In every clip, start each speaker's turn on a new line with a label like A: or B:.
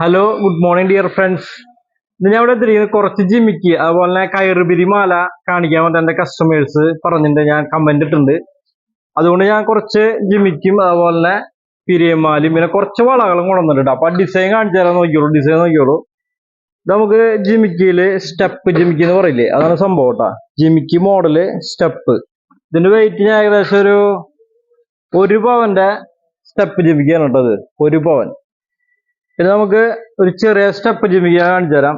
A: Hello good morning dear friends ഇന്ന് ഞാൻ ഇവിടെ എത്തിയിരിക്കുന്നത് കുറച്ച് ജിമ്മിക്ക് അതുപോലെ തന്നെ കയറുപിരി മാല കാണിക്കാൻ വേണ്ടി എന്റെ കസ്റ്റമേഴ്സ് പറഞ്ഞിട്ടുണ്ട്. ഞാൻ കമന്റ് ഇട്ടുണ്ട് അതുകൊണ്ട് ഞാൻ കുറച്ച് ജിമ്മിക്കും അതുപോലെ തന്നെ പിരിയമാലും പിന്നെ കുറച്ച് വളകളും കൊണ്ടുവന്നിട്ടുണ്ട് അപ്പൊ ഡിസൈൻ കാണിച്ചു നോക്കിയോളൂ ഡിസൈൻ നോക്കിയോളൂ നമുക്ക് ജിമിക്കിയിൽ സ്റ്റെപ്പ് ജിമിക്കി എന്ന് പറയില്ലേ? അതാണ് സംഭവം കേട്ടാ ജിമിക്കി മോഡൽ സ്റ്റെപ്പ് ഇതിന്റെ വെയിറ്റ് ഞാൻ ഏകദേശം ഒരു ഒരു പവന്റെ സ്റ്റെപ്പ് ജിമിക്കാണ് കേട്ടത് ഒരു പവൻ. പിന്നെ നമുക്ക് ഒരു ചെറിയ സ്റ്റെപ്പ് ജിമിക്കാൻ കാണിച്ചു തരാം.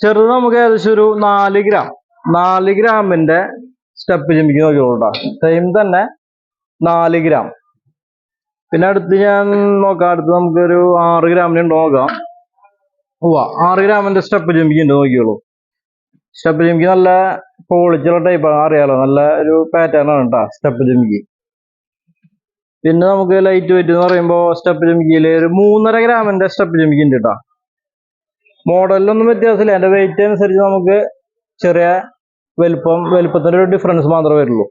A: ചെറുത് നമുക്ക് ഏകദേശം ഒരു നാല് ഗ്രാം നാല് ഗ്രാമിന്റെ സ്റ്റെപ്പ് ജിമിക്ക് നോക്കിയോളൂ സെയിം തന്നെ നാല് ഗ്രാം. പിന്നെ അടുത്ത് ഞാൻ നോക്കാം അടുത്ത് നമുക്കൊരു ആറ് ഗ്രാമിന് നോക്കാം. ഉവ്വ ആറ് ഗ്രാമിന്റെ സ്റ്റെപ്പ് ജിമിക്ക് ഉണ്ട് നോക്കിയോളൂ സ്റ്റെപ്പ് ജിമിക്ക് നല്ല പോളിച്ചുള്ള ടൈപ്പ് അറിയാലോ നല്ല ഒരു പാറ്റേൺ ആണ് കേട്ടോ സ്റ്റെപ്പ് ജിമിക്ക് പിന്നെ നമുക്ക് ലൈറ്റ് വെയിറ്റ് എന്ന് പറയുമ്പോൾ സ്റ്റെപ്പ് ജിമിക്കിയിൽ ഒരു മൂന്നര ഗ്രാമിന്റെ സ്റ്റെപ്പ് ജിമിക്ക് ഉണ്ട് കേട്ടോ മോഡലിലൊന്നും വ്യത്യാസമില്ല. അതിന്റെ വെയിറ്റ് അനുസരിച്ച് നമുക്ക് ചെറിയ വലുപ്പം വലുപ്പത്തിന്റെ ഒരു ഡിഫറൻസ് മാത്രമേ വരുള്ളൂ.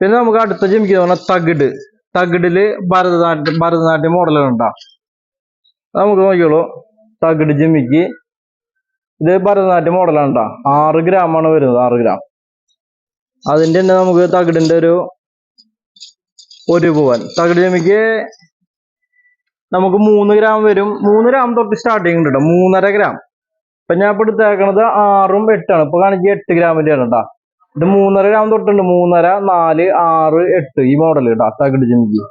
A: പിന്നെ നമുക്ക് അടുത്ത ജിമിക്ക് പറഞ്ഞാൽ തകിട്. തകിടിൽ ഭരതനാട്യം ഭരതനാട്യം മോഡലാണ് കേട്ടോ അത് നമുക്ക് നോക്കിയോളൂ തകിട് ജിമിക്ക് ഇത് ഭരതനാട്യം മോഡലാണ് കേട്ടോ ആറ് ഗ്രാം ആണ് വരുന്നത് ആറ് ഗ്രാം അതിന്റെ തന്നെ നമുക്ക് തകിടിന്റെ ഒരു ഒരു പവൻ. തകിട് ജമിക്ക് നമുക്ക് മൂന്ന് ഗ്രാം വരും. മൂന്ന് ഗ്രാം തൊട്ട് സ്റ്റാർട്ടിങ് ഉണ്ട് മൂന്നര ഗ്രാം. ഇപ്പൊ ഞാൻ ഇപ്പൊ എടുത്തേക്കണത് ആറും എട്ടാണ്. ഇപ്പൊ കാണിക്കുക എട്ട് ഗ്രാമിന്റെ ആണ് കേട്ടോ ഇത് മൂന്നര ഗ്രാം തൊട്ടുണ്ട്. മൂന്നര നാല് ആറ് എട്ട് ഈ മോഡൽ കേട്ടോ തകിട് ജിമിക്ക്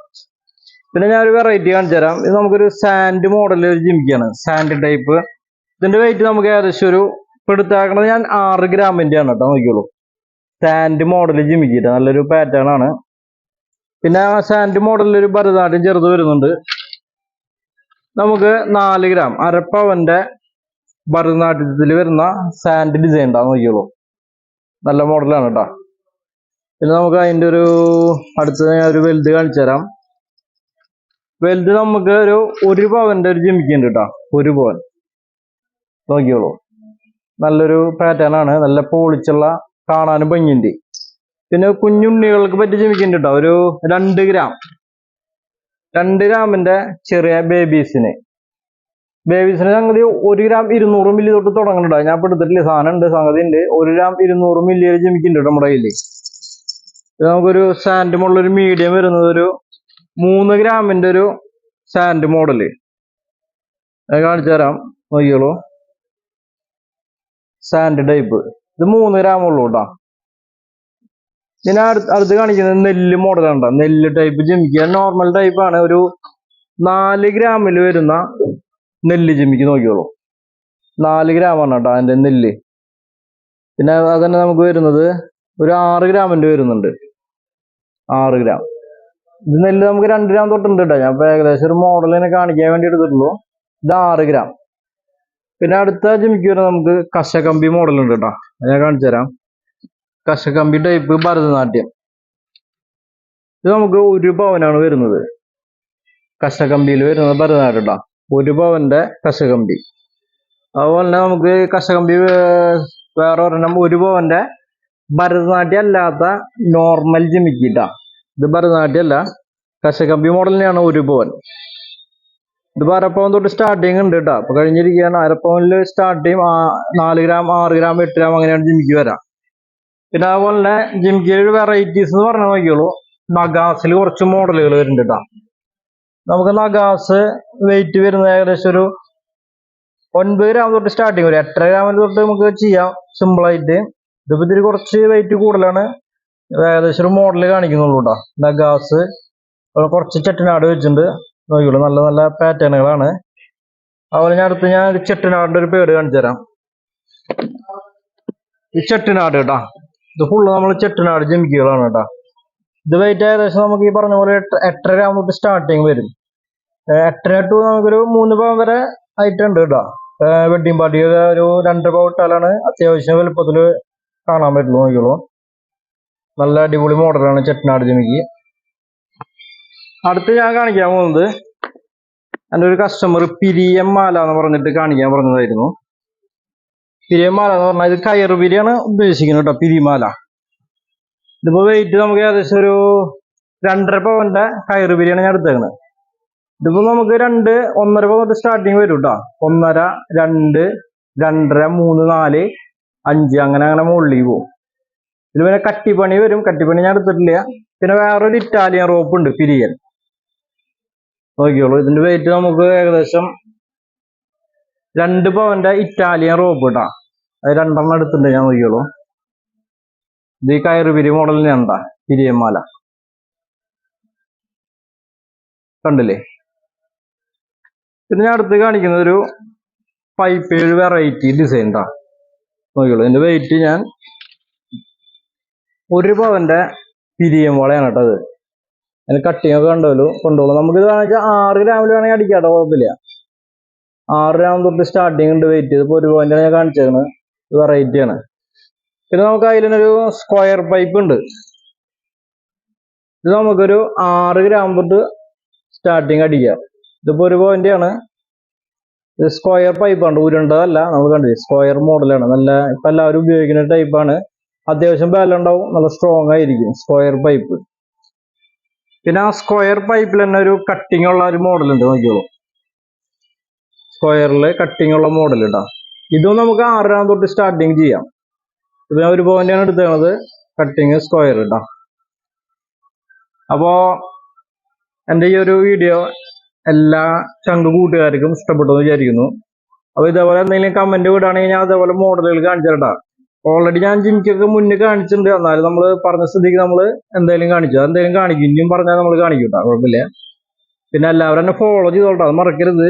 A: പിന്നെ ഞാൻ ഒരു വെറൈറ്റി കാണിച്ചു തരാം ഇത് നമുക്കൊരു സാൻഡ് മോഡൽ ഒരു ജിമിക്കാണ്. സാൻഡ് ടൈപ്പ് ഇതിന്റെ വെയിറ്റ് നമുക്ക് ഏകദേശം ഒരു ഇപ്പൊ എടുത്തേക്കണത് ഞാൻ ആറ് ഗ്രാമിന്റെ ആണ് കേട്ടോ നോക്കിയോളൂ സാൻഡ് മോഡൽ ജിമിക്കിട്ട് നല്ലൊരു പാറ്റേൺ ആണ്. പിന്നെ സാൻഡ് മോഡലിൽ ഒരു ഭരതനാട്യം ചെറുത് വരുന്നുണ്ട്. നമുക്ക് നാല് ഗ്രാം അരപ്പവന്റെ ഭരതനാട്യത്തിൽ വരുന്ന സാൻഡ് ഡിസൈൻ ഉണ്ടാകും നോക്കിയോളൂ നല്ല മോഡലാണ് കേട്ടോ പിന്നെ നമുക്ക് അതിന്റെ ഒരു അടുത്ത ഒരു വലുത് കാണിച്ചു തരാം. വലുത് നമുക്ക് ഒരു ഒരു പവന്റെ ഒരു ജിമിക്ക് ഉണ്ട് കേട്ടോ ഒരു പവൻ. നോക്കിയോളൂ നല്ലൊരു പാറ്റേൺ ആണ്. നല്ല പോളിച്ചുള്ള കാണാനും ഭംഗിയുണ്ട്. പിന്നെ കുഞ്ഞുണ്ണികൾക്ക് പറ്റിയ ജിമിക്കുണ്ട് കേട്ടോ ഒരു രണ്ട് ഗ്രാം. രണ്ട് ഗ്രാമിന്റെ ചെറിയ ബേബീസിന് ബേബീസിന് സംഗതി ഒരു ഗ്രാം ഇരുന്നൂറ് മില്ലി തൊട്ട് തുടങ്ങുന്നുണ്ടോ ഞാൻ എടുത്തിട്ടില്ല. സാധനം ഉണ്ട് സംഗതി ഉണ്ട് ഒരു ഗ്രാം ഇരുന്നൂറ് മില്ലി വരെ കേട്ടോ നമ്മുടെ കയ്യിൽ ഇത് നമുക്കൊരു സാൻഡ് മോഡൽ ഒരു മീഡിയം വരുന്നത് ഒരു മൂന്ന് ഗ്രാമിന്റെ ഒരു സാൻഡ് മോഡൽ ഞാൻ കാണിച്ചു തരാം. നോക്കിയോളൂ സാൻഡ് ടൈപ്പ് ഇത് മൂന്ന് ഗ്രാം ഉള്ളൂ കേട്ടോ. ഞാൻ അടുത്ത് കാണിക്കുന്നത് നെല്ല് മോഡലാണ് ട്ടോ. നെല്ല് ടൈപ്പ് ജിമിക്ക് നോർമൽ ടൈപ്പ് ആണ്. ഒരു നാല് ഗ്രാമിൽ വരുന്ന നെല്ല് ജിമിക്ക് നോക്കിയോളൂ നാല് ഗ്രാമാണ് കേട്ടോ അതിന്റെ നെല്ല്. പിന്നെ അതന്നെ നമുക്ക് വരുന്നത് ഒരു ആറ് ഗ്രാമിന്റെ വരുന്നുണ്ട്. ആറ് ഗ്രാം. ഇത് നെല്ല് നമുക്ക് രണ്ട് ഗ്രാം തൊട്ടുണ്ട് കേട്ടോ ഞാൻ ഏകദേശം ഒരു മോഡലിനെ കാണിക്കാൻ വേണ്ടി എടുത്തിട്ടുള്ളൂ. ഇത് ആറ് ഗ്രാം. പിന്നെ അടുത്ത ജിമിക്ക് വരുന്നത് നമുക്ക് കശകമ്പി മോഡലുണ്ട് കേട്ടോ ഞാൻ കാണിച്ചു തരാം കശകമ്പി ടൈപ്പ് ഭരതനാട്യം ഇത് നമുക്ക് ഒരു പവനാണ് വരുന്നത്. കശകമ്പിയിൽ വരുന്നത് ഭരതനാട്യം. ഒരു പവന്റെ കശകമ്പി. അതുപോലെ തന്നെ നമുക്ക് കശകമ്പി വേറെ ഒരെണ്ണം ഒരു പവന്റെ ഭരതനാട്യം അല്ലാത്ത നോർമൽ ജിമിക്കിട്ടാ. ഇത് ഭരതനാട്യം അല്ല കശകമ്പി മോഡലിനെയാണ് ഒരു പവൻ. ഇത് അരപ്പവൻ തൊട്ട് സ്റ്റാർട്ടിങ് ഉണ്ട് കേട്ടോ അപ്പൊ കഴിഞ്ഞിരിക്കുകയാണ് അരപ്പവനിൽ സ്റ്റാർട്ട് നാല് ഗ്രാം ആറ് ഗ്രാം എട്ട് ഗ്രാം അങ്ങനെയാണ് ജിമിക്ക് വരാം. പിന്നെ അതുപോലെ തന്നെ ജിംകിയുടെ വെറൈറ്റീസ് എന്ന് പറഞ്ഞാൽ നോക്കിയോളൂ നഗാസിൽ കുറച്ച് മോഡലുകൾ വരുന്നുണ്ട് കേട്ടോ നമുക്ക് നഗാസ് വെയിറ്റ് വരുന്നത് ഏകദേശം ഒരു ഒൻപത് ഗ്രാം തൊട്ട് സ്റ്റാർട്ടിങ് വരും എട്ടര ഗ്രാമിൽ തൊട്ട് നമുക്ക് ചെയ്യാം. സിമ്പിൾ ആയിട്ട്. ഇതിപ്പോ ഇതിൽ കുറച്ച് വെയിറ്റ് കൂടുതലാണ്. ഏകദേശം ഒരു മോഡൽ കാണിക്കുന്നുള്ളൂ കേട്ടോ നഗാസ് കുറച്ച് ചെട്ടനാട് വെച്ചിട്ടുണ്ട്. നോക്കിയുള്ളൂ നല്ല നല്ല പാറ്റേണുകളാണ് അതുപോലെ ഞാൻ അടുത്ത് ഞാൻ ഒരു ചെട്ടിനാടിന്റെ ഒരു പേട് കാണിച്ചു തരാം ഈ ചെട്ടിനാട് കേട്ടോ ഇത് ഫുള്ള് നമ്മൾ ചെട്ടനാട് ജമിക്കുകളാണ് കേട്ടോ. ഇത് വെയിറ്റ് ഏകദേശം നമുക്ക് ഈ പറഞ്ഞ പോലെ എട്ട് എട്ടര ആകുമ്പോൾ സ്റ്റാർട്ടിങ് വരും. എട്ടര ടു നമുക്കൊരു മൂന്ന് പവൻ വരെ ഐറ്റം ഉണ്ട് കേട്ടോ. വെഡിങ് പാർട്ടി ഒരു രണ്ടര പവൻ ഇട്ടാലാണ് അത്യാവശ്യം വലുപ്പത്തിൽ കാണാൻ പറ്റുള്ളൂ നോക്കിയോളൂ നല്ല അടിപൊളി മോഡലാണ് ചെട്ടിനാട് ജമിക്ക് അടുത്ത് ഞാൻ കാണിക്കാൻ പോകുന്നത് എന്റെ ഒരു കസ്റ്റമർ പിരിയം മാല എന്ന് പറഞ്ഞിട്ട് കാണിക്കാൻ പറഞ്ഞതായിരുന്നു. പിരിയമാല എന്ന് പറഞ്ഞാൽ ഇത് കയറ് പിരിയാണ് ഉദ്ദേശിക്കുന്നത് കേട്ടോ പിരിമാല. ഇതിപ്പോ വെയിറ്റ് നമുക്ക് ഏകദേശം ഒരു രണ്ടര പവന്റെ കയറ് പിരിയാണ് ഞാൻ എടുത്തേക്കുന്നത്. ഇതിപ്പോ നമുക്ക് രണ്ട് ഒന്നര തൊട്ട് സ്റ്റാർട്ടിങ് വരും കേട്ടോ. ഒന്നര രണ്ട് രണ്ടര മൂന്ന് നാല് അഞ്ച് അങ്ങനെ അങ്ങനെ മുകളിലേക്ക് പോകും. ഇത് പിന്നെ കട്ടിപ്പണി വരും. കട്ടിപ്പണി ഞാൻ എടുത്തിട്ടില്ല. പിന്നെ വേറൊരു ഇറ്റാലിയൻ റോപ്പ് ഉണ്ട് പിരിയൻ. നോക്കിയോളൂ ഇതിന്റെ വെയിറ്റ് നമുക്ക് ഏകദേശം രണ്ട് പവന്റെ ഇറ്റാലിയൻ റോബ് കേട്ടാ അത് രണ്ടെണ്ണം എടുത്തിട്ടുണ്ട് ഞാൻ നോക്കിയോളൂ ഇത് ഈ കയറ് പിരി മോഡലിന് ഉണ്ടാ പിരിയന്മാല. മാല കണ്ടില്ലേ? പിന്നെ ഞാൻ അടുത്ത് കാണിക്കുന്നത് ഒരു പൈപ്പ് ഏഴ് വെറൈറ്റി ഡിസൈൻ ട്ടാ നോക്കിയോളൂ ഇതിന്റെ വെയിറ്റ് ഞാൻ ഒരു പവന്റെ പിരിയം വളയാണ് കേട്ടോ അത്. അതിന് കട്ടിങ് ഒക്കെ കണ്ടോലു കൊണ്ടോളൂ നമുക്ക് ഇത് വേണമെങ്കിൽ ആറ് ഗ്രാമിൽ വേണമെങ്കിൽ അടിക്കാട്ടോ കേട്ടോ കുഴപ്പമില്ല. ആറ് ഗ്രാം തൊട്ട് സ്റ്റാർട്ടിങ് ഉണ്ട്. വെയിറ്റ് ഇതിപ്പോൾ ഒരു പോയിന്റാണ് ഞാൻ കാണിച്ചേക്കുന്നത് വെറൈറ്റി ആണ്. പിന്നെ നമുക്ക് അതിലൊരു സ്ക്വയർ പൈപ്പ് ഉണ്ട്. ഇത് നമുക്കൊരു ആറ് ഗ്രാം തൊട്ട് സ്റ്റാർട്ടിങ് അടിക്കാം. ഇതിപ്പോൾ ഒരു പോയിന്റ് ആണ്. ഇത് സ്ക്വയർ പൈപ്പാണ് ഉരുണ്ടതല്ല നമ്മൾ കണ്ടില്ലേ? സ്ക്വയർ മോഡലാണ് നല്ല ഇപ്പം എല്ലാവരും ഉപയോഗിക്കുന്ന ടൈപ്പാണ് അത്യാവശ്യം ബലം ഉണ്ടാവും. നല്ല സ്ട്രോങ് ആയിരിക്കും സ്ക്വയർ പൈപ്പ് പിന്നെ ആ സ്ക്വയർ പൈപ്പിൽ തന്നെ ഒരു കട്ടിങ് ഉള്ള ഒരു മോഡലുണ്ട് നോക്കിയോളൂ സ്ക്വയറിൽ കട്ടിങ് ഉള്ള മോഡൽ ഇടാം. ഇതും നമുക്ക് ആറാം തൊട്ട് സ്റ്റാർട്ടിങ് ചെയ്യാം. ഇത് ഒരു പോയിന്റാണ് എടുത്തത് കട്ടിങ് സ്ക്വയർ ഇടാം. അപ്പോ എന്റെ ഈ ഒരു വീഡിയോ എല്ലാ ചങ്ക് കൂട്ടുകാർക്കും ഇഷ്ടപ്പെട്ടെന്ന് വിചാരിക്കുന്നു. അപ്പൊ ഇതേപോലെ എന്തെങ്കിലും കമന്റ് വിടുകയാണെങ്കിൽ ഞാൻ അതേപോലെ മോഡലുകൾ കാണിച്ചു തരട്ടാ ഓൾറെഡി ഞാൻ ജിമിക്കൊക്കെ മുന്നേ കാണിച്ചിട്ടുണ്ട്. എന്നാലും നമ്മൾ പറഞ്ഞ സ്ഥിതിക്ക് നമ്മൾ എന്തെങ്കിലും കാണിച്ചു. എന്തെങ്കിലും കാണിക്കും. ഇനിയും പറഞ്ഞാൽ നമ്മൾ കാണിക്കും കേട്ടോ കുഴപ്പമില്ല. പിന്നെ എല്ലാവരും എന്നെ ഫോളോ ചെയ്തോട്ടോ അത് മറക്കരുത്.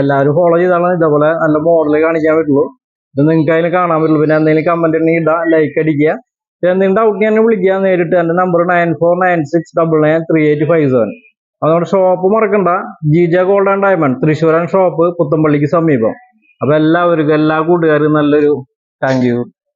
A: എല്ലാവരും ഫോളോ ചെയ്താണ് ഇതേപോലെ നല്ല മോഡൽ കാണിക്കാൻ പറ്റുള്ളൂ. ഇത് നിങ്ങൾക്ക് അതിന് കാണാൻ പറ്റുള്ളൂ. പിന്നെ എന്തെങ്കിലും കമന്റ് ഉണ്ടെങ്കിൽ ഇടാ ലൈക്ക് അടിക്കുക. പിന്നെ എന്തെങ്കിലും ഡൗട്ട് എന്നെ വിളിക്കുക നേരിട്ട് എന്റെ number nine four nine six double nine three eight five seven അതുകൊണ്ട് ഷോപ്പ് മറക്കണ്ട. ജിജ ഗോൾഡ് ആൻഡ് ഡയമണ്ട് തൃശ്ശൂരൻ ഷോപ്പ് പുത്തമ്പള്ളിക്ക് സമീപം. അപ്പൊ എല്ലാവർക്കും എല്ലാ കൂട്ടുകാർക്കും നല്ലൊരു താങ്ക്